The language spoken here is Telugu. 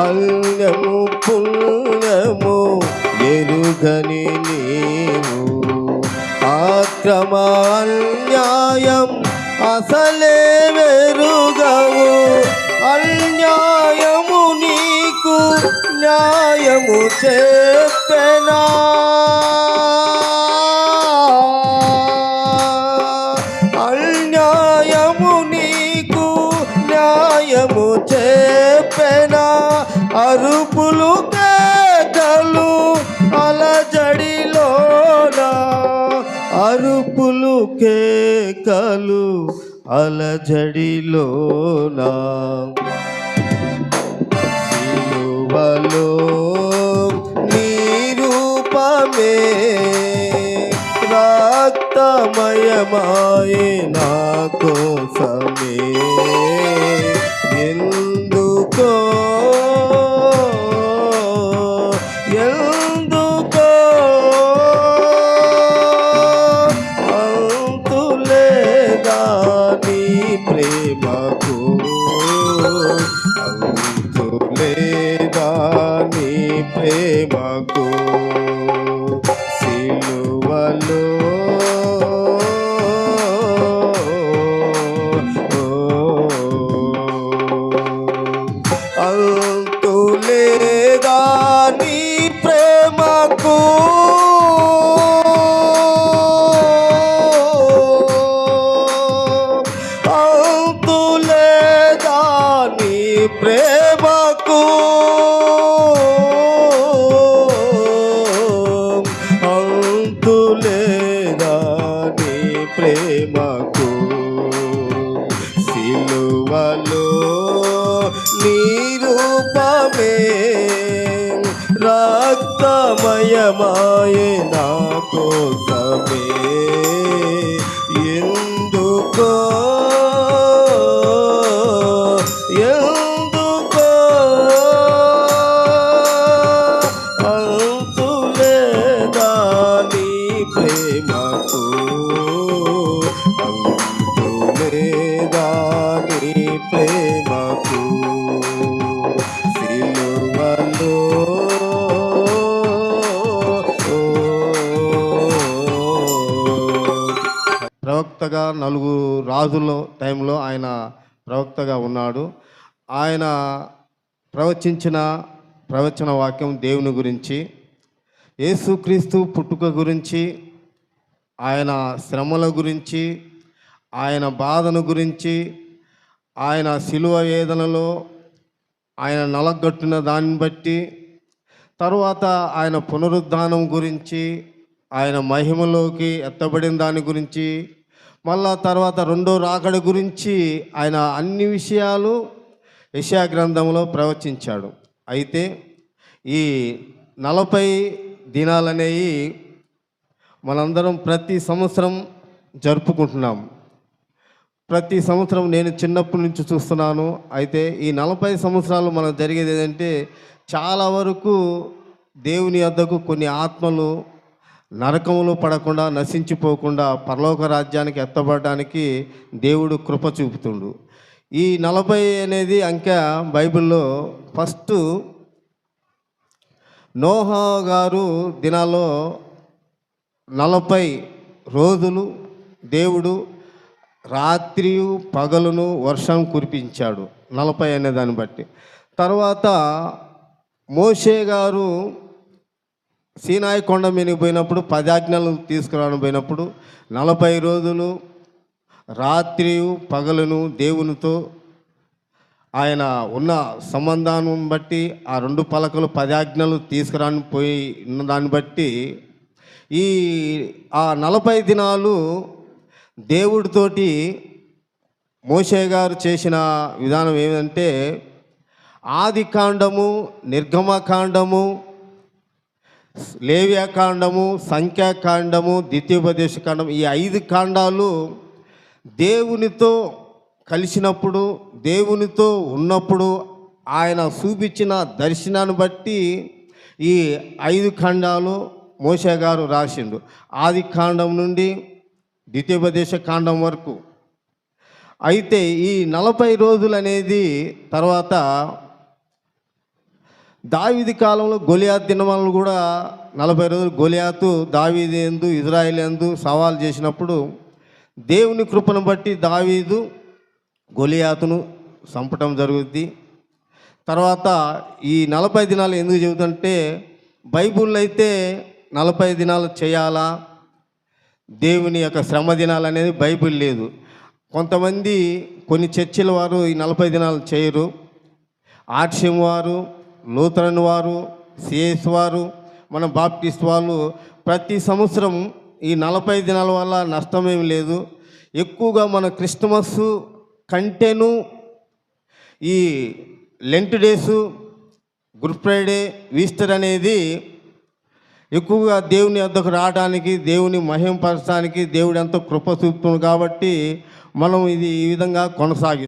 అల్యము పుణ్యము ఎరుగని నీవు. ఆక్రమ అన్యాయం అసలే వెరుగవు. అన్యాయము నీకు న్యాయము చెప్పనా? అన్యాయము నీకు న్యాయము చెప్పనా? అరుపులు కేకలు అలజడిలోనా. అరుపులు కేకలు అలజడిలోనా. సిలువలో నీ రూపమే రక్తమయమాయే నా కోసమే. ప్రేమకు సిలువలో అంతులేదా అంతులేదా నీ ప్రేమకు? సిలువలో నీ రూపమే రక్తమయమాయే నా కోసమే. ఎందుకో ఎందుకో? ప్రవక్తగా నలుగురు రాజుల టైంలో ఆయన ప్రవక్తగా ఉన్నాడు. ఆయన ప్రవచించిన ప్రవచన వాక్యం దేవుని గురించి. యేసుక్రీస్తు పుట్టుక గురించి ఆయన శ్రమల గురించి ఆయన బాధను గురించి ఆయన శిలువ వేదనలో ఆయన నలగొట్టిన దాన్ని బట్టి తరువాత ఆయన పునరుద్ధానం గురించి ఆయన మహిమలోకి ఎత్తబడిన దాని గురించి మళ్ళా తర్వాత రెండో రాకడ గురించి ఆయన అన్ని విషయాలు యశా గ్రంథంలో ప్రవచించాడు. అయితే ఈ నలభై దినాలనేవి మనందరం ప్రతి సంవత్సరం జరుపుకుంటున్నాం. ప్రతి సంవత్సరం నేను చిన్నప్పటి నుంచి చూస్తున్నాను. అయితే ఈ నలభై సంవత్సరాలు మనం జరిగేది ఏంటంటే చాలా వరకు దేవుని వద్దకు కొన్ని ఆత్మలు నరకములు పడకుండా నశించిపోకుండా పరలోక రాజ్యానికి ఎత్తబడడానికి దేవుడు కృప చూపుతుండు. ఈ నలభై అనేది అంక బైబిల్లో ఫస్ట్ నోహా గారు దినాల్లో నలభై రోజులు దేవుడు రాత్రి పగలును వర్షం కురిపించాడు. నలభై అనే దాన్ని బట్టి. తర్వాత మోషే గారు సీనాయి కొండ మీదకి పోయినప్పుడు పదాజ్ఞలు తీసుకురావడం పోయినప్పుడు నలభై రోజులు రాత్రి పగలను దేవునితో ఆయన ఉన్న సంబంధాన్ని బట్టి ఆ రెండు పలకలు పదాజ్ఞలు తీసుకురాని పోయి ఉన్న దాన్ని బట్టి ఈ ఆ నలభై దినాలు దేవుడితోటి మోషే గారు చేసిన విధానం ఏమిటంటే ఆది కాండము నిర్గమకాండము లేవ్యాకాండము సంఖ్యాకాండము ద్వితీయోపదేశ కాండం ఈ ఐదు కాండాలు దేవునితో కలిసినప్పుడు దేవునితో ఉన్నప్పుడు ఆయన చూపించిన దర్శనాన్ని బట్టి ఈ ఐదు ఖండాలు మోషే గారు రాసిండు. ఆది కాండం నుండి ద్వితీయోపదేశ కాండం వరకు. అయితే ఈ నలభై రోజులు అనేది తర్వాత దావీది కాలంలో గొలియాత్ దినమాలను కూడా నలభై రోజులు గొలియాతు దావీది ఎందు ఇజ్రాయిల్ ఎందు సవాల్ చేసినప్పుడు దేవుని కృపను బట్టి దావీదు గొలియాతును చంపటం జరుగుద్ది. తర్వాత ఈ నలభై దినాలు ఎందుకు చెబుతుంటే బైబుల్ అయితే నలభై దినాలు చేయాలా? దేవుని యొక్క శ్రమ దినాలు అనేది బైబిల్ లేదు. కొంతమంది కొన్ని చర్చిల వారు ఈ నలభై దినాలు చేయరు. ఆర్షం వారు లూథరన్ వారు సిఎస్ వారు మన బాప్టిస్ట్ వాళ్ళు ప్రతి సంవత్సరం ఈ నలభై దినాల వల్ల నష్టమేమి లేదు. ఎక్కువగా మన క్రిస్టమస్ కంటేను ఈ lent days good Friday Easter అనేది ఎక్కువగా దేవుని వద్దకు రావడానికి దేవుని మహింపరచడానికి దేవుడు ఎంతో కృప చూపుతుంది కాబట్టి మనం ఇది ఈ విధంగా కొనసాగి